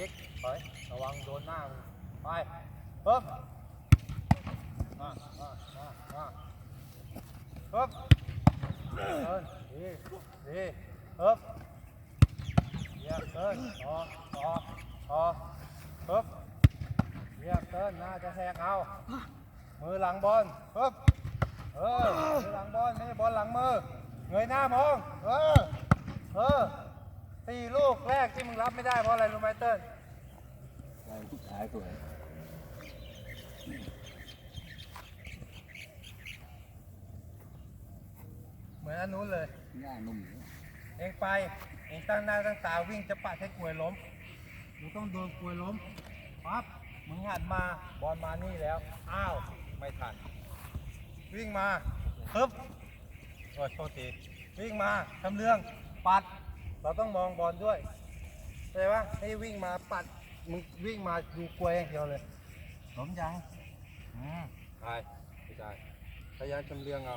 ติ๊กถอยระวังโดนหน้าไปเพิ่มมามามามาเพิ่มเดินดีดีเพิ่มเยี่ยมเดินต่อต่อต่อเพิ่มเยี่ยมเดินหน้าจะแทกเอา มือหลังบอลเพิ่มเออมือหลังบอลไม่ใช่บอลหลังมือ เงยหน้ามอง เออ สี่ลูกแรกที่มึงรับไม่ได้เพราะอะไรรู้ไหมเติ้ลได้ทุกท้ายสวยเหมือนอันนู้นเลย หน้านุ่มเองไป เองตั้งหน้าตั้งตาวิ่งจะปัดให้กลวยล้มมึงต้องโดนกลวยล้มปั๊บมึงหันมาบอลมานี่แล้ว อ้าว ไม่ทัน วิ่งมาปึ๊บโอ้ยโทษทีวิ่งมาทำเรื่องปัด เราต้องมองบอลด้วยเข้าใจปะให้วิ่งมาปัดมึงวิ่งมาดูกลวยอย่างเดียวเลยล้มยังอืมไปไม่ได้พยายามจำเรื่องเอา